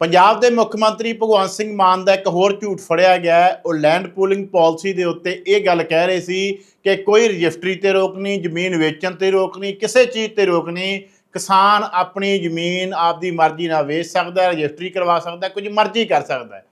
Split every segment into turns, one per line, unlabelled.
ਪੰਜਾਬ ਦੇ ਮੁੱਖ ਮੰਤਰੀ ਭਗਵੰਤ ਸਿੰਘ ਮਾਨ ਦਾ ਇੱਕ ਹੋਰ ਝੂਠ ਫੜਿਆ ਗਿਆ ਹੈ। ਉਹ ਲੈਂਡ ਪੂਲਿੰਗ ਪਾਲਿਸੀ ਦੇ ਉੱਤੇ ਇਹ ਗੱਲ ਕਹਿ ਰਹੇ ਸੀ ਕਿ ਕੋਈ ਰਜਿਸਟਰੀ ਤੇ ਰੋਕ ਨਹੀਂ ਜ਼ਮੀਨ ਵੇਚਣ ਤੇ ਰੋਕ ਨਹੀਂ ਕਿਸੇ ਚੀਜ਼ ਤੇ ਰੋਕ ਨਹੀਂ। ਕਿਸਾਨ ਆਪਣੀ ਜ਼ਮੀਨ ਆਪਦੀ ਮਰਜ਼ੀ ਨਾਲ ਵੇਚ ਸਕਦਾ ਹੈ ਰਜਿਸਟਰੀ ਕਰਵਾ ਸਕਦਾ ਕੁਝ ਮਰਜ਼ੀ ਕਰ ਸਕਦਾ ਹੈ।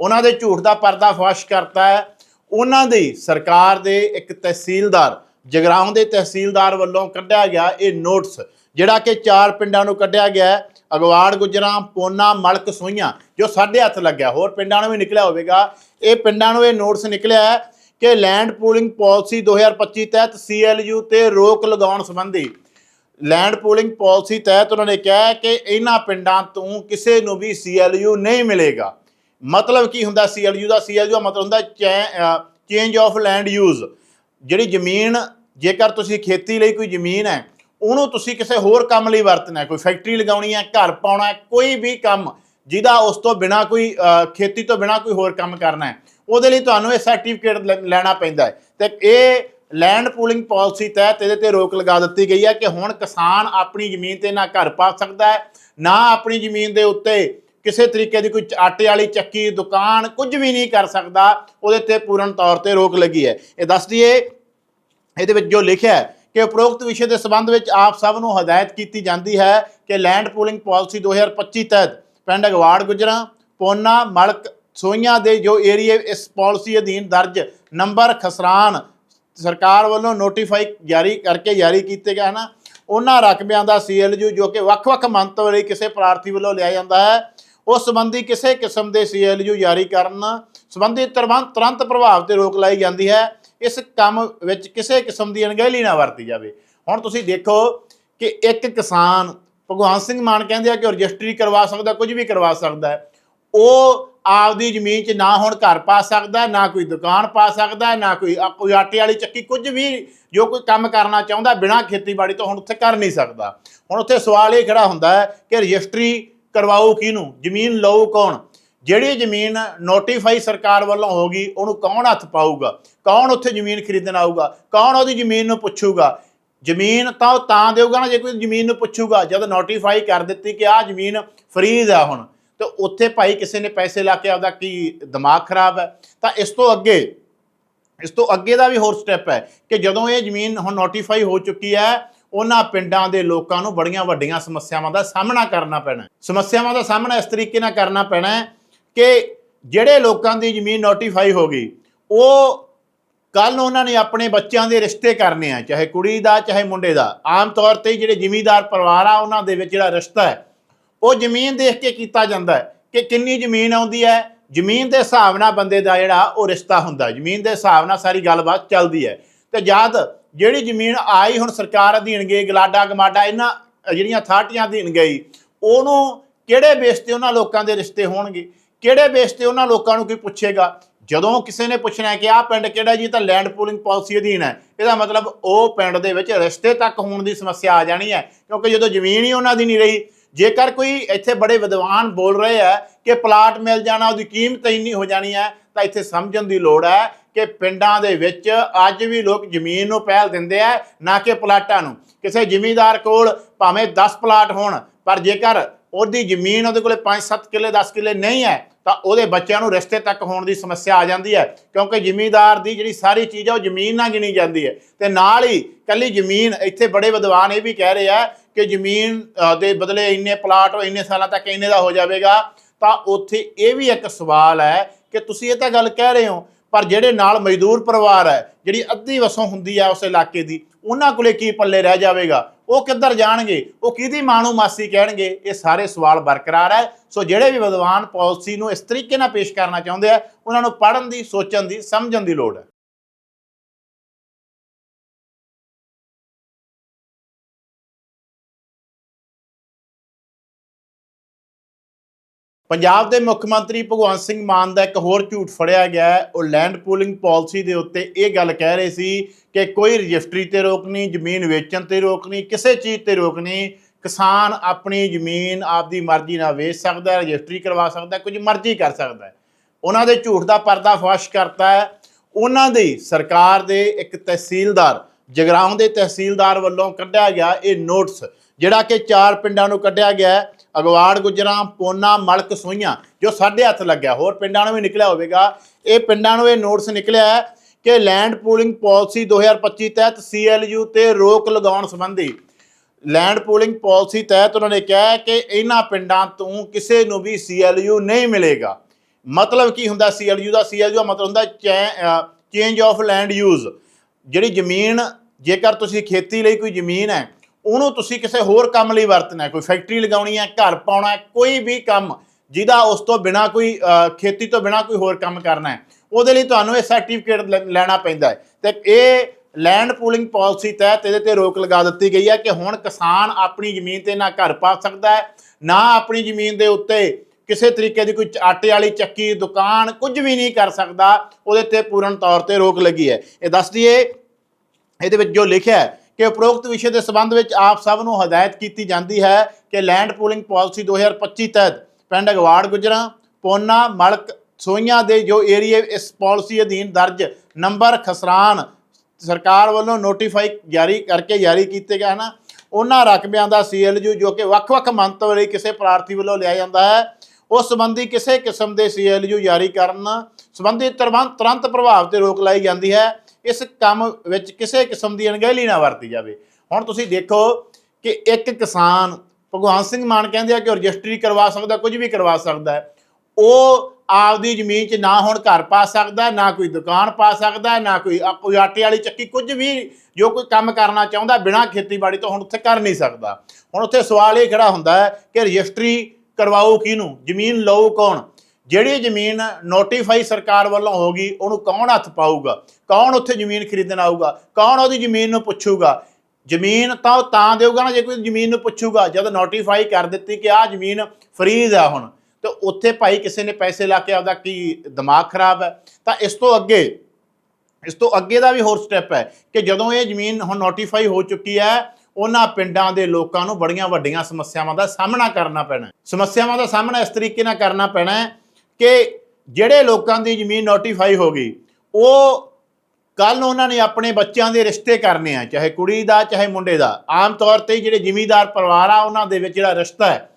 ਉਹਨਾਂ ਦੇ ਝੂਠ ਦਾ ਪਰਦਾਫਾਸ਼ ਕਰਤਾ ਹੈ। ਉਹਨਾਂ ਦੀ ਸਰਕਾਰ ਦੇ ਇੱਕ ਤਹਿਸੀਲਦਾਰ ਜਗਰਾਉਂ ਦੇ ਤਹਿਸੀਲਦਾਰ ਵੱਲੋਂ ਕੱਢਿਆ ਗਿਆ ਇਹ ਨੋਟਿਸ ਜਿਹੜਾ ਕਿ ਚਾਰ ਪਿੰਡਾਂ ਨੂੰ ਕੱਢਿਆ ਗਿਆ ਹੈ, ਅਗਵਾੜ ਗੁਜਰਾਂ ਪੋਨਾ, ਮਲਕ, ਸੋਈਆਂ, ਜੋ ਸਾਡੇ ਹੱਥ ਲੱਗਿਆ। ਹੋਰ ਪਿੰਡਾਂ ਨੂੰ ਵੀ ਨਿਕਲਿਆ ਹੋਵੇਗਾ। ਇਹ ਪਿੰਡਾਂ ਨੂੰ ਇਹ ਨੋਟਸ ਨਿਕਲਿਆ ਹੈ ਕਿ ਲੈਂਡ ਪੂਲਿੰਗ ਪਾਲਿਸੀ 2025 ਤਹਿਤ ਸੀਐਲਯੂ ਤੇ ਰੋਕ ਲਗਾਉਣ ਸੰਬੰਧੀ ਲੈਂਡ ਪੂਲਿੰਗ ਪਾਲਿਸੀ ਤਹਿਤ ਉਹਨਾਂ ਨੇ ਕਿਹਾ ਕਿ ਇਹਨਾਂ ਪਿੰਡਾਂ ਤੋਂ ਕਿਸੇ ਨੂੰ ਵੀ ਸੀਐਲਯੂ ਨਹੀਂ ਮਿਲੇਗਾ। ਮਤਲਬ ਕੀ ਹੁੰਦਾ ਸੀਐਲਯੂ ਦਾ? ਸੀਐਲਯੂ ਦਾ ਮਤਲਬ ਹੁੰਦਾ ਚੇਂਜ ਆਫ ਲੈਂਡ ਯੂਜ਼ ਜਿਹੜੀ ਜ਼ਮੀਨ, ਜੇਕਰ ਤੁਸੀਂ ਖੇਤੀ ਲਈ ਕੋਈ ਜ਼ਮੀਨ ਹੈ ਉਹਨੂੰ ਤੁਸੀਂ ਕਿਸੇ ਹੋਰ ਕੰਮ ਲਈ ਵਰਤਣਾ ਕੋਈ ਫੈਕਟਰੀ ਲਗਾਉਣੀ ਹੈ, ਘਰ ਪਾਉਣਾ ਹੈ, ਕੋਈ ਵੀ ਕੰਮ ਜਿਹਦਾ ਉਸ ਤੋਂ ਬਿਨਾ ਕੋਈ ਖੇਤੀ ਤੋਂ ਬਿਨਾ ਕੋਈ ਹੋਰ ਕੰਮ ਕਰਨਾ ਹੈ, ਉਹਦੇ ਲਈ ਤੁਹਾਨੂੰ ਇਹ ਸਰਟੀਫਿਕੇਟ ਲੈਣਾ ਪੈਂਦਾ ਹੈ। ਤੇ ਇਹ ਲੈਂਡ ਪੂਲਿੰਗ ਪਾਲਿਸੀ ਤਹਿਤ ਇਹਦੇ ਤੇ ਰੋਕ ਲਗਾ ਦਿੱਤੀ ਗਈ ਹੈ ਕਿ ਹੁਣ ਕਿਸਾਨ ਆਪਣੀ ਜ਼ਮੀਨ ਤੇ ਨਾ ਘਰ ਪਾ ਸਕਦਾ ਹੈ, ਨਾ ਆਪਣੀ ਜ਼ਮੀਨ ਦੇ ਉੱਤੇ ਕਿਸੇ ਤਰੀਕੇ ਦੀ ਕੋਈ ਆਟੇ ਵਾਲੀ ਚੱਕੀ, ਦੁਕਾਨ ਕੁਝ ਵੀ ਨਹੀਂ ਕਰ ਸਕਦਾ, ਉਹਦੇ ਤੇ ਪੂਰਨ ਤੌਰ ਤੇ ਰੋਕ ਲੱਗੀ ਹੈ। ਇਹ ਦੱਸ ਦਈਏ, ਇਹਦੇ ਵਿੱਚ ਜੋ ਲਿਖਿਆ ਹੈ ਕਿ ਉਪਰੋਕਤ ਵਿਸ਼ੇ ਦੇ ਸੰਬੰਧ ਵਿੱਚ ਆਪ ਸਭ ਨੂੰ ਹਦਾਇਤ ਕੀਤੀ ਜਾਂਦੀ ਹੈ ਕਿ ਲੈਂਡ ਪੂਲਿੰਗ ਪਾਲਿਸੀ 2025 ਤਹਿਤ ਪਿੰਡ ਅਗਵਾੜ ਗੁਜਰਾਂ, ਪੋਨਾ, ਮਲਕ, ਸੋਈਆਂ ਦੇ ਜੋ ਏਰੀਏ ਇਸ ਪਾਲਿਸੀ ਅਧੀਨ ਦਰਜ ਨੰਬਰ ਖਸਰਾਨ ਸਰਕਾਰ ਵੱਲੋਂ ਨੋਟੀਫਾਈ ਜਾਰੀ ਕਰਕੇ ਜਾਰੀ ਕੀਤੇ ਗਏ ਹਨ। ਉਹਨਾਂ ਰਕਬਿਆਂ ਦਾ ਸੀਐਲਯੂ ਜੋ ਕਿ ਵੱਖ-ਵੱਖ ਮੰਤਵ ਲਈ ਕਿਸੇ ਪ੍ਰਾਰਥੀ ਵੱਲੋਂ ਲਿਆ ਜਾਂਦਾ ਹੈ, ਉਸ ਸੰਬੰਧੀ ਕਿਸੇ ਕਿਸਮ ਦੇ ਸੀਐਲਯੂ ਜਾਰੀ ਕਰਨ ਸੰਬੰਧੀ ਤੁਰੰਤ ਤੁਰੰਤ ਪ੍ਰਭਾਵ ਤੇ ਰੋਕ ਲਾਈ ਜਾਂਦੀ ਹੈ। ਇਸ ਕੰਮ ਵਿੱਚ ਕਿਸੇ ਕਿਸਮ ਦੀ ਅਣਗਹਿਲੀ ਨਾ ਵਰਤੀ ਜਾਵੇ। ਹੁਣ ਤੁਸੀਂ ਦੇਖੋ ਕਿ ਇੱਕ ਕਿਸਾਨ ਭਗਵਾਨ ਸਿੰਘ ਮਾਨ ਕਹਿੰਦੇ ਆ ਕਿ ਉਹ ਰਜਿਸਟਰੀ ਕਰਵਾ ਸਕਦਾ, ਕੁਝ ਵੀ ਕਰਵਾ ਸਕਦਾ ਹੈ। ਉਹ ਆਪਦੀ ਜ਼ਮੀਨ 'ਚ ਨਾ ਹੁਣ ਘਰ ਪਾ ਸਕਦਾ, ਨਾ ਕੋਈ ਦੁਕਾਨ ਪਾ ਸਕਦਾ, ਨਾ ਕੋਈ ਕੋਈ ਆਟੇ ਵਾਲੀ ਚੱਕੀ, ਕੁਝ ਵੀ ਜੋ ਕੋਈ ਕੰਮ ਕਰਨਾ ਚਾਹੁੰਦਾ ਬਿਨਾਂ ਖੇਤੀਬਾੜੀ ਤੋਂ ਹੁਣ ਉੱਥੇ ਕਰ ਨਹੀਂ ਸਕਦਾ। ਹੁਣ ਉੱਥੇ ਸਵਾਲ ਇਹ ਖੜਾ ਹੁੰਦਾ ਹੈ ਕਿ ਰਜਿਸਟਰੀ ਕਰਵਾਓ ਕਿਹਨੂੰ? ਜ਼ਮੀਨ ਲਓ ਕੌਣ? ਜਿਹੜੀ ਜ਼ਮੀਨ ਨੋਟੀਫਾਈ ਸਰਕਾਰ ਵੱਲੋਂ ਹੋਗੀ ਉਹਨੂੰ ਕੌਣ ਹੱਥ ਪਾਊਗਾ? ਕੌਣ ਉੱਥੇ ਜ਼ਮੀਨ ਖਰੀਦਣ ਆਊਗਾ? ਕੌਣ ਉਹਦੀ ਜ਼ਮੀਨ ਨੂੰ ਪੁੱਛੂਗਾ? ਜ਼ਮੀਨ ਤਾਂ ਉਹ ਤਾਂ ਦੇਊਗਾ ਨਾ, ਜੇ ਕੋਈ ਜ਼ਮੀਨ ਨੂੰ ਪੁੱਛੂਗਾ, ਜਦ ਨੋਟੀਫਾਈ ਕਰ ਦਿੱਤੀ ਕਿ ਆਹ ਜ਼ਮੀਨ ਫਰੀਜ਼ ਆ ਹੁਣ, ਤੇ ਉੱਥੇ ਭਾਈ ਕਿਸੇ ਨੇ ਪੈਸੇ ਲਾ ਕੇ ਆਪਦਾ ਕੀ ਦਿਮਾਗ ਖਰਾਬ ਹੈ? ਤਾਂ ਇਸ ਤੋਂ ਅੱਗੇ, ਇਸ ਤੋਂ ਅੱਗੇ ਦਾ ਵੀ ਹੋਰ ਸਟੈਪ ਹੈ ਕਿ ਜਦੋਂ ਇਹ ਜ਼ਮੀਨ ਹੁਣ ਨੋਟੀਫਾਈ ਹੋ ਚੁੱਕੀ ਹੈ, ਉਹਨਾਂ ਪਿੰਡਾਂ ਦੇ ਲੋਕਾਂ ਨੂੰ ਬੜੀਆਂ ਵੱਡੀਆਂ ਸਮੱਸਿਆਵਾਂ ਦਾ ਸਾਹਮਣਾ ਕਰਨਾ ਪੈਣਾ ਸਮੱਸਿਆਵਾਂ ਦਾ ਸਾਹਮਣਾ ਇਸ ਤਰੀਕੇ ਨਾਲ ਕਰਨਾ ਪੈਣਾ ਹੈ ਕਿ ਜਿਹੜੇ ਲੋਕਾਂ ਦੀ ਜ਼ਮੀਨ ਨੋਟੀਫਾਈ ਹੋ ਗਈ, ਉਹ ਕੱਲ ਉਹਨਾਂ ਨੇ ਆਪਣੇ ਬੱਚਿਆਂ ਦੇ ਰਿਸ਼ਤੇ ਕਰਨੇ ਆ, ਚਾਹੇ ਕੁੜੀ ਦਾ, ਚਾਹੇ ਮੁੰਡੇ ਦਾ। ਆਮ ਤੌਰ ਤੇ ਜਿਹੜੇ ਜ਼ਿਮੀਂਦਾਰ ਪਰਿਵਾਰ ਆ, ਉਹਨਾਂ ਦੇ ਵਿੱਚ ਜਿਹੜਾ ਰਿਸ਼ਤਾ ਹੈ, ਉਹ ਜ਼ਮੀਨ ਦੇਖ ਕੇ ਕੀਤਾ ਜਾਂਦਾ ਹੈ ਕਿ ਕਿੰਨੀ ਜ਼ਮੀਨ ਆਉਂਦੀ ਹੈ। ਜ਼ਮੀਨ ਦੇ ਹਿਸਾਬ ਨਾਲ ਬੰਦੇ ਦਾ ਜਿਹੜਾ, ਉਹ ਰਿਸ਼ਤਾ ਹੁੰਦਾ ਜ਼ਮੀਨ ਦੇ ਹਿਸਾਬ ਨਾਲ ਸਾਰੀ ਗੱਲਬਾਤ ਚੱਲਦੀ ਹੈ। ਤੇ ਜਦ ਜਿਹੜੀ ਜ਼ਮੀਨ ਆਈ, ਹੁਣ ਸਰਕਾਰ ਅਧੀਨ ਗਈ, ਗਲਾਡਾ ਗਮਾਡਾ ਇਹਨਾਂ ਜਿਹੜੀਆਂ ਅਥਾਰਟੀਆਂ ਅਧੀਨ ਗਈ, ਉਹਨੂੰ ਕਿਹੜੇ ਬੇਸ ਤੇ ਉਹਨਾਂ ਲੋਕਾਂ ਦੇ ਰਿਸ਼ਤੇ ਹੋਣਗੇ? ਕਿਹੜੇ ਬੇਸ ਤੇ ਉਹਨਾਂ ਲੋਕਾਂ ਨੂੰ ਕੋਈ ਪੁੱਛੇਗਾ? ਜਦੋਂ ਕਿਸੇ ਨੇ ਪੁੱਛਣਾ ਕਿ ਆਹ ਪਿੰਡ ਕਿਹੜਾ ਜੀ, ਤਾਂ ਲੈਂਡ ਪੂਲਿੰਗ ਪਾਲਿਸੀ ਅਧੀਨ ਹੈ। ਇਹਦਾ ਮਤਲਬ ਉਹ ਪਿੰਡ ਦੇ ਵਿੱਚ ਰਿਸ਼ਤੇ ਤੱਕ ਹੋਣ ਦੀ ਸਮੱਸਿਆ ਆ ਜਾਣੀ ਹੈ, ਕਿਉਂਕਿ ਜਦੋਂ ਜ਼ਮੀਨ ਹੀ ਉਹਨਾਂ ਦੀ ਨਹੀਂ ਰਹੀ, ਜੇਕਰ ਕੋਈ ਇੱਥੇ ਬੜੇ ਵਿਦਵਾਨ ਬੋਲ ਰਹੇ ਆ ਕਿ ਪਲਾਟ ਮਿਲ ਜਾਣਾ, ਉਹਦੀ ਕੀਮਤ ਇੰਨੀ ਹੋ ਜਾਣੀ ਹੈ, ਤਾਂ ਇੱਥੇ ਸਮਝਣ ਦੀ ਲੋੜ ਹੈ ਕਿ ਪਿੰਡਾਂ ਦੇ ਵਿੱਚ ਅੱਜ ਵੀ ਲੋਕ ਜ਼ਮੀਨ ਨੂੰ ਪਹਿਲ ਦਿੰਦੇ ਆ ਨਾ ਕਿ ਪਲਾਟਾਂ ਨੂੰ। ਕਿਸੇ ਜ਼ਿਮੀਂਦਾਰ ਕੋਲ ਭਾਵੇਂ 10 ਪਲਾਟ ਹੋਣ, ਪਰ ਜੇਕਰ ਉਹਦੀ ਜ਼ਮੀਨ ਉਹਦੇ ਕੋਲੇ 5-7 ਕਿੱਲੇ 10 ਕਿੱਲੇ ਨਹੀਂ ਹੈ ਤਾਂ ਉਹਦੇ ਬੱਚਿਆਂ ਨੂੰ ਰਿਸ਼ਤੇ ਤੱਕ ਹੋਣ ਦੀ ਸਮੱਸਿਆ ਆ ਜਾਂਦੀ ਹੈ, ਕਿਉਂਕਿ ਜ਼ਿਮੀਂਦਾਰ ਦੀ ਜਿਹੜੀ ਸਾਰੀ ਚੀਜ਼ ਹੈ ਉਹ ਜ਼ਮੀਨ ਨਾਲ ਗਿਣੀ ਜਾਂਦੀ ਹੈ। ਤੇ ਨਾਲ ਹੀ ਕੱਲੀ ਜ਼ਮੀਨ, ਇੱਥੇ ਬੜੇ ਵਿਦਵਾਨ ਇਹ ਵੀ ਕਹਿ ਰਹੇ ਆ ਕਿ ਜ਼ਮੀਨ ਦੇ ਬਦਲੇ ਇੰਨੇ ਪਲਾਟ ਇੰਨੇ ਸਾਲਾਂ ਤੱਕ ਇੰਨੇ ਦਾ ਹੋ ਜਾਵੇਗਾ। ਤਾਂ ਉੱਥੇ ਇਹ ਵੀ ਇੱਕ ਸਵਾਲ ਹੈ ਕਿ ਤੁਸੀਂ ਇਹ ਤਾਂ ਗੱਲ ਕਹਿ ਰਹੇ ਹੋ, ਪਰ ਜਿਹੜੇ ਨਾਲ ਮਜ਼ਦੂਰ ਪਰਿਵਾਰ ਹੈ, ਜਿਹੜੀ ਅੱਧੀ ਵਸੋਂ ਹੁੰਦੀ ਹੈ ਉਸ ਇਲਾਕੇ ਦੀ ਉਹਨਾਂ ਕੋਲੇ ਕੀ ਪੱਲੇ ਰਹਿ ਜਾਵੇਗਾ? ਉਹ ਕਿੱਧਰ ਜਾਣਗੇ? ਉਹ ਕਿਹਦੀ ਮਾਣੂ ਮਾਸੀ ਕਹਿਣਗੇ? ਇਹ ਸਾਰੇ ਸਵਾਲ ਬਰਕਰਾਰ ਹੈ। ਸੋ ਜਿਹੜੇ ਵੀ ਵਿਦਵਾਨ ਪਾਲਿਸੀ ਨੂੰ ਇਸ ਤਰੀਕੇ ਨਾਲ ਪੇਸ਼ ਕਰਨਾ ਚਾਹੁੰਦੇ ਆ, ਉਹਨਾਂ ਨੂੰ ਪੜ੍ਹਨ ਦੀ, ਸੋਚਣ ਦੀ, ਸਮਝਣ ਦੀ ਲੋੜ ਹੈ। ਪੰਜਾਬ ਦੇ ਮੁੱਖ ਮੰਤਰੀ ਭਗਵੰਤ ਸਿੰਘ ਮਾਨ ਦਾ ਇੱਕ ਹੋਰ ਝੂਠ ਫੜਿਆ ਗਿਆ ਹੈ। ਉਹ ਲੈਂਡ ਪੂਲਿੰਗ ਪਾਲਿਸੀ ਦੇ ਉੱਤੇ ਇਹ ਗੱਲ ਕਹਿ ਰਹੇ ਸੀ ਕਿ ਕੋਈ ਰਜਿਸਟਰੀ ਤੇ ਰੋਕ ਨਹੀਂ ਜ਼ਮੀਨ ਵੇਚਣ ਤੇ ਰੋਕ ਨਹੀਂ ਕਿਸੇ ਚੀਜ਼ ਤੇ ਰੋਕ ਨਹੀਂ। ਕਿਸਾਨ ਆਪਣੀ ਜ਼ਮੀਨ ਆਪਦੀ ਮਰਜ਼ੀ ਨਾਲ ਵੇਚ ਸਕਦਾ ਹੈ ਰਜਿਸਟਰੀ ਕਰਵਾ ਸਕਦਾ ਕੁਝ ਮਰਜ਼ੀ ਕਰ ਸਕਦਾ ਹੈ। ਉਹਨਾਂ ਦੇ ਝੂਠ ਦਾ ਪਰਦਾ ਫਾਸ਼ ਕਰਤਾ ਹੈ। ਉਹਨਾਂ ਦੀ ਸਰਕਾਰ ਦੇ ਇੱਕ ਤਹਿਸੀਲਦਾਰ ਜਗਰਾਉਂ ਦੇ ਤਹਿਸੀਲਦਾਰ ਵੱਲੋਂ ਕੱਢਿਆ ਗਿਆ ਇਹ ਨੋਟਿਸ ਜਿਹੜਾ ਕਿ ਚਾਰ ਪਿੰਡਾਂ ਨੂੰ ਕੱਢਿਆ ਗਿਆ ਹੈ, ਅਗਵਾੜ, ਗੁਜਰਾਂ, ਪੋਨਾ, ਮਲਕ, ਸੋਈਆਂ, ਜੋ ਸਾਡੇ ਹੱਥ ਲੱਗਿਆ। ਹੋਰ ਪਿੰਡਾਂ ਨੂੰ ਵੀ ਨਿਕਲਿਆ ਹੋਵੇਗਾ। ਇਹ ਪਿੰਡਾਂ ਨੂੰ ਇਹ ਨੋਟਿਸ ਨਿਕਲਿਆ ਹੈ ਕਿ ਲੈਂਡ ਪੂਲਿੰਗ ਪਾਲਿਸੀ 2025 ਤਹਿਤ ਸੀਐਲਯੂ ਤੇ ਰੋਕ ਲਗਾਉਣ ਸੰਬੰਧੀ ਲੈਂਡ ਪੂਲਿੰਗ ਪਾਲਿਸੀ ਤਹਿਤ ਉਹਨਾਂ ਨੇ ਕਿਹਾ ਕਿ ਇਹਨਾਂ ਪਿੰਡਾਂ ਤੋਂ ਕਿਸੇ ਨੂੰ ਵੀ ਸੀਐਲਯੂ ਨਹੀਂ ਮਿਲੇਗਾ। ਮਤਲਬ ਕੀ ਹੁੰਦਾ ਸੀਐਲਯੂ ਦਾ? ਸੀਐਲਯੂ ਦਾ ਮਤਲਬ ਹੁੰਦਾ ਚੇਂਜ ਆਫ ਲੈਂਡ ਯੂਜ਼ ਜਿਹੜੀ ਜ਼ਮੀਨ, ਜੇਕਰ ਤੁਸੀਂ ਖੇਤੀ ਲਈ ਕੋਈ ਜ਼ਮੀਨ ਹੈ ਉਹਨੂੰ ਤੁਸੀਂ ਕਿਸੇ ਹੋਰ ਕੰਮ ਲਈ ਵਰਤਣਾ ਕੋਈ ਫੈਕਟਰੀ ਲਗਾਉਣੀ ਹੈ, ਘਰ ਪਾਉਣਾ ਕੋਈ ਵੀ ਕੰਮ ਜਿਹਦਾ ਉਸ ਤੋਂ ਬਿਨਾ ਕੋਈ ਖੇਤੀ ਤੋਂ ਬਿਨਾ ਕੋਈ ਹੋਰ ਕੰਮ ਕਰਨਾ ਹੈ, ਉਹਦੇ ਲਈ ਤੁਹਾਨੂੰ ਇਹ ਸਰਟੀਫਿਕੇਟ ਲੈਣਾ ਪੈਂਦਾ ਹੈ। ਤੇ ਇਹ ਲੈਂਡ ਪੂਲਿੰਗ ਪਾਲਿਸੀ ਤਹਿਤ ਇਹਦੇ ਤੇ ਰੋਕ ਲਗਾ ਦਿੱਤੀ ਗਈ ਹੈ ਕਿ ਹੁਣ ਕਿਸਾਨ ਆਪਣੀ ਜ਼ਮੀਨ ਤੇ ਨਾ ਘਰ ਪਾ ਸਕਦਾ ਹੈ, ਨਾ ਆਪਣੀ ਜ਼ਮੀਨ ਦੇ ਉੱਤੇ ਕਿਸੇ ਤਰੀਕੇ ਦੀ ਕੋਈ ਆਟੇ ਵਾਲੀ ਚੱਕੀ, ਦੁਕਾਨ ਕੁਝ ਵੀ ਨਹੀਂ ਕਰ ਸਕਦਾ, ਉਹਦੇ ਤੇ ਪੂਰਨ ਤੌਰ ਤੇ ਰੋਕ ਲੱਗੀ ਹੈ। ਇਹ ਦੱਸ ਦਈਏ, ਇਹਦੇ ਵਿੱਚ ਜੋ ਲਿਖਿਆ ਹੈ ਕਿ ਉਪਰੋਕਤ ਵਿਸ਼ੇ ਦੇ ਸੰਬੰਧ ਵਿੱਚ ਆਪ ਸਭ ਨੂੰ ਹਦਾਇਤ ਕੀਤੀ ਜਾਂਦੀ ਹੈ ਕਿ ਲੈਂਡ ਪੂਲਿੰਗ ਪਾਲਿਸੀ 2025 ਤਹਿਤ ਪਿੰਡ ਅਗਵਾੜ ਗੁਜਰਾਂ, ਪੋਨਾ, ਮਲਕ, ਸੋਈਆਂ ਦੇ ਜੋ ਏਰੀਏ ਇਸ ਪਾਲਿਸੀ ਅਧੀਨ ਦਰਜ ਨੰਬਰ ਖਸਰਾਨ ਸਰਕਾਰ ਵੱਲੋਂ ਨੋਟੀਫਾਈ ਜਾਰੀ ਕਰਕੇ ਜਾਰੀ ਕੀਤੇ ਗਏ ਹਨ। ਉਹਨਾਂ ਰਕਬਿਆਂ ਦਾ ਸੀਐਲਯੂ ਜੋ ਕਿ ਵੱਖ-ਵੱਖ ਮੰਤਵ ਲਈ ਕਿਸੇ ਪ੍ਰਾਰਥੀ ਵੱਲੋਂ ਲਿਆ ਜਾਂਦਾ ਹੈ, ਉਸ ਸੰਬੰਧੀ ਕਿਸੇ ਕਿਸਮ ਦੇ ਸੀਐਲਯੂ ਜਾਰੀ ਕਰਨ ਸੰਬੰਧੀ ਤੁਰੰਤ ਤੁਰੰਤ ਪ੍ਰਭਾਵ ਤੇ ਰੋਕ ਲਾਈ ਜਾਂਦੀ ਹੈ। ਇਸ ਕੰਮ ਵਿੱਚ ਕਿਸੇ ਕਿਸਮ ਦੀ ਅਣਗਹਿਲੀ ਨਾ ਵਰਤੀ ਜਾਵੇ। ਹੁਣ ਤੁਸੀਂ ਦੇਖੋ ਕਿ ਇੱਕ ਕਿਸਾਨ, ਭਗਵਾਨ ਸਿੰਘ ਮਾਨ ਕਹਿੰਦੇ ਆ ਕਿ ਰਜਿਸਟਰੀ ਕਰਵਾ ਸਕਦਾ, ਕੁਝ ਵੀ ਕਰਵਾ ਸਕਦਾ ਹੈ। ਉਹ ਆਪਦੀ ਜ਼ਮੀਨ 'ਚ ਨਾ ਹੁਣ ਘਰ ਪਾ ਸਕਦਾ, ਨਾ ਕੋਈ ਦੁਕਾਨ ਪਾ ਸਕਦਾ, ਨਾ ਕੋਈ ਆ- ਕੋਈ ਆਟੇ ਵਾਲੀ ਚੱਕੀ, ਕੁਝ ਵੀ ਜੋ ਕੋਈ ਕੰਮ ਕਰਨਾ ਚਾਹੁੰਦਾ ਬਿਨਾਂ ਖੇਤੀਬਾੜੀ ਤੋਂ ਹੁਣ ਉੱਥੇ ਕਰ ਨਹੀਂ ਸਕਦਾ। ਹੁਣ ਉੱਥੇ ਸਵਾਲ ਇਹ ਖੜਾ ਹੁੰਦਾ ਹੈ ਕਿ ਰਜਿਸਟਰੀ ਕਰਵਾਓ ਕਿਹਨੂੰ? ਜ਼ਮੀਨ ਲਓ ਕੌਣ? ਜਿਹੜੀ ਜ਼ਮੀਨ ਨੋਟੀਫਾਈ ਸਰਕਾਰ ਵੱਲੋਂ ਹੋਗੀ ਉਹਨੂੰ ਕੌਣ ਹੱਥ ਪਾਊਗਾ? ਕੌਣ ਉੱਥੇ ਜ਼ਮੀਨ ਖਰੀਦਣ ਆਊਗਾ? ਕੌਣ ਉਹਦੀ ਜ਼ਮੀਨ ਨੂੰ ਪੁੱਛੂਗਾ? ਜ਼ਮੀਨ ਤਾਂ ਉਹ ਤਾਂ ਦੇਊਗਾ ਨਾ, ਜੇ ਕੋਈ ਜ਼ਮੀਨ ਨੂੰ ਪੁੱਛੂਗਾ। ਜਦ ਨੋਟੀਫਾਈ ਕਰ ਦਿੱਤੀ ਕਿ ਆਹ ਜ਼ਮੀਨ ਫਰੀਜ਼ ਆ ਹੁਣ, ਤੇ ਉੱਥੇ ਭਾਈ ਕਿਸੇ ਨੇ ਪੈਸੇ ਲਾ ਕੇ ਆਪਦਾ ਕੀ ਦਿਮਾਗ ਖਰਾਬ ਹੈ? ਤਾਂ ਇਸ ਤੋਂ ਅੱਗੇ, ਇਸ ਤੋਂ ਅੱਗੇ ਦਾ ਵੀ ਹੋਰ ਸਟੈਪ ਹੈ ਕਿ ਜਦੋਂ ਇਹ ਜ਼ਮੀਨ ਹੁਣ ਨੋਟੀਫਾਈ ਹੋ ਚੁੱਕੀ ਹੈ, ਉਹਨਾਂ ਪਿੰਡਾਂ ਦੇ ਲੋਕਾਂ ਨੂੰ ਬੜੀਆਂ ਵੱਡੀਆਂ ਸਮੱਸਿਆਵਾਂ ਦਾ ਸਾਹਮਣਾ ਕਰਨਾ ਪੈਣਾ ਸਮੱਸਿਆਵਾਂ ਦਾ ਸਾਹਮਣਾ ਇਸ ਤਰੀਕੇ ਨਾਲ ਕਰਨਾ ਪੈਣਾ ਕਿ ਜਿਹੜੇ ਲੋਕਾਂ ਦੀ ਜ਼ਮੀਨ ਨੋਟੀਫਾਈ ਹੋ ਗਈ, ਉਹ ਕੱਲ ਉਹਨਾਂ ਨੇ ਆਪਣੇ ਬੱਚਿਆਂ ਦੇ ਰਿਸ਼ਤੇ ਕਰਨੇ ਆ, ਚਾਹੇ ਕੁੜੀ ਦਾ, ਚਾਹੇ ਮੁੰਡੇ ਦਾ। ਆਮ ਤੌਰ ਤੇ ਜਿਹੜੇ ਜ਼ਿਮੀਂਦਾਰ ਪਰਿਵਾਰ ਆ, ਉਹਨਾਂ ਦੇ ਵਿੱਚ ਜਿਹੜਾ ਰਿਸ਼ਤਾ ਹੈ,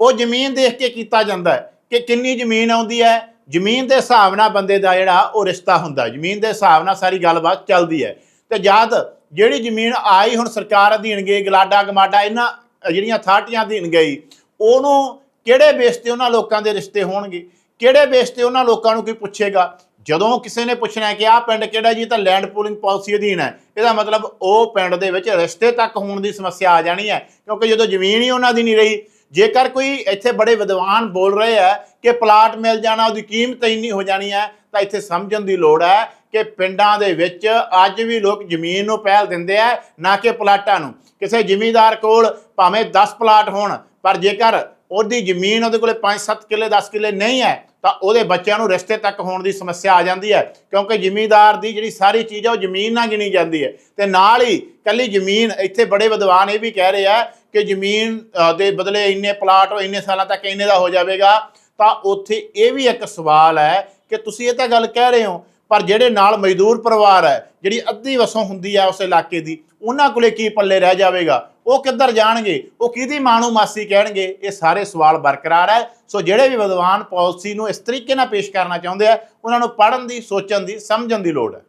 ਉਹ ਜ਼ਮੀਨ ਦੇਖ ਕੇ ਕੀਤਾ ਜਾਂਦਾ ਹੈ ਕਿ ਕਿੰਨੀ ਜ਼ਮੀਨ ਆਉਂਦੀ ਹੈ। ਜ਼ਮੀਨ ਦੇ ਹਿਸਾਬ ਨਾਲ ਬੰਦੇ ਦਾ ਜਿਹੜਾ ਉਹ ਰਿਸ਼ਤਾ ਹੁੰਦਾ ਜ਼ਮੀਨ ਦੇ ਹਿਸਾਬ ਨਾਲ ਸਾਰੀ ਗੱਲਬਾਤ ਚੱਲਦੀ ਹੈ। ਤੇ ਜਦ ਜਿਹੜੀ ਜ਼ਮੀਨ ਆਈ, ਹੁਣ ਸਰਕਾਰ ਅਧੀਨ ਗਈ, ਗਲਾਡਾ ਗਮਾਡਾ ਇਹਨਾਂ ਜਿਹੜੀਆਂ ਅਥਾਰਟੀਆਂ ਅਧੀਨ ਗਈ, ਉਹਨੂੰ ਕਿਹੜੇ ਬੇਸ ਤੇ ਉਹਨਾਂ ਲੋਕਾਂ ਦੇ ਰਿਸ਼ਤੇ ਹੋਣਗੇ? ਕਿਹੜੇ ਬੇਸ ਤੇ ਉਹਨਾਂ ਲੋਕਾਂ ਨੂੰ ਕੋਈ ਪੁੱਛੇਗਾ? ਜਦੋਂ ਕਿਸੇ ਨੇ ਪੁੱਛਣਾ ਕਿ ਆਹ ਪਿੰਡ ਕਿਹੜਾ ਜੀ, ਤਾਂ ਲੈਂਡ ਪੂਲਿੰਗ ਪਾਲਿਸੀ ਅਧੀਨ ਹੈ। ਇਹਦਾ ਮਤਲਬ ਉਹ ਪਿੰਡ ਦੇ ਵਿੱਚ ਰਿਸ਼ਤੇ ਤੱਕ ਹੋਣ ਦੀ ਸਮੱਸਿਆ ਆ ਜਾਣੀ ਹੈ, ਕਿਉਂਕਿ ਜਦੋਂ ਜ਼ਮੀਨ ਹੀ ਉਹਨਾਂ ਦੀ ਨਹੀਂ ਰਹੀ, ਜੇਕਰ ਕੋਈ ਇੱਥੇ ਬੜੇ ਵਿਦਵਾਨ ਬੋਲ ਰਹੇ ਆ ਕਿ ਪਲਾਟ ਮਿਲ ਜਾਣਾ, ਉਹਦੀ ਕੀਮਤ ਇੰਨੀ ਹੋ ਜਾਣੀ ਹੈ, ਤਾਂ ਇੱਥੇ ਸਮਝਣ ਦੀ ਲੋੜ ਹੈ ਕਿ ਪਿੰਡਾਂ ਦੇ ਵਿੱਚ ਅੱਜ ਵੀ ਲੋਕ ਜ਼ਮੀਨ ਨੂੰ ਪਹਿਲ ਦਿੰਦੇ ਆ, ਨਾ ਕਿ ਪਲਾਟਾਂ ਨੂੰ। ਕਿਸੇ ਜ਼ਿਮੀਂਦਾਰ ਕੋਲ ਭਾਵੇਂ 10 ਪਲਾਟ ਹੋਣ, ਪਰ ਜੇਕਰ ਉਹਦੀ ਜ਼ਮੀਨ ਉਹਦੇ ਕੋਲੇ 5-7 ਕਿੱਲੇ 10 ਕਿੱਲੇ ਨਹੀਂ ਹੈ, ਤਾਂ ਉਹਦੇ ਬੱਚਿਆਂ ਨੂੰ ਰਿਸ਼ਤੇ ਤੱਕ ਹੋਣ ਦੀ ਸਮੱਸਿਆ ਆ ਜਾਂਦੀ ਹੈ, ਕਿਉਂਕਿ ਜ਼ਿਮੀਂਦਾਰ ਦੀ ਜਿਹੜੀ ਸਾਰੀ ਚੀਜ਼ ਹੈ ਉਹ ਜ਼ਮੀਨ ਨਾਲ ਗਿਣੀ ਜਾਂਦੀ ਹੈ। ਤੇ ਨਾਲ ਹੀ ਕੱਲੀ ਜ਼ਮੀਨ ਇੱਥੇ ਬੜੇ ਵਿਦਵਾਨ ਇਹ ਵੀ ਕਹਿ ਰਹੇ ਆ ਕਿ ਜ਼ਮੀਨ ਦੇ ਬਦਲੇ ਇੰਨੇ ਪਲਾਟ ਉਹ ਇੰਨੇ ਸਾਲਾਂ ਤੱਕ ਇੰਨੇ ਦਾ ਹੋ ਜਾਵੇਗਾ। ਤਾਂ ਉੱਥੇ ਇਹ ਵੀ ਇੱਕ ਸਵਾਲ ਹੈ ਕਿ ਤੁਸੀਂ ਇਹ ਤਾਂ ਗੱਲ ਕਹਿ ਰਹੇ ਹੋ, ਪਰ ਜਿਹੜੇ ਨਾਲ ਮਜ਼ਦੂਰ ਪਰਿਵਾਰ ਹੈ, ਜਿਹੜੀ ਅੱਧੀ ਵਸੋਂ ਹੁੰਦੀ ਹੈ ਉਸ ਇਲਾਕੇ ਦੀ, ਉਹਨਾਂ ਕੋਲੇ ਕੀ ਪੱਲੇ ਰਹਿ ਜਾਵੇਗਾ? ਉਹ ਕਿੱਧਰ ਜਾਣਗੇ? ਉਹ ਕਿਹਦੀ ਮਾਂ ਨੂੰ ਮਾਸੀ ਕਹਿਣਗੇ? ਇਹ ਸਾਰੇ ਸਵਾਲ ਬਰਕਰਾਰ ਹੈ। ਸੋ ਜਿਹੜੇ ਵੀ ਵਿਦਵਾਨ ਪਾਲਿਸੀ ਨੂੰ ਇਸ ਤਰੀਕੇ ਨਾਲ ਪੇਸ਼ ਕਰਨਾ ਚਾਹੁੰਦੇ ਆ, ਉਹਨਾਂ ਨੂੰ ਪੜ੍ਹਨ ਦੀ, ਸੋਚਣ ਦੀ, ਸਮਝਣ ਦੀ ਲੋੜ ਹੈ।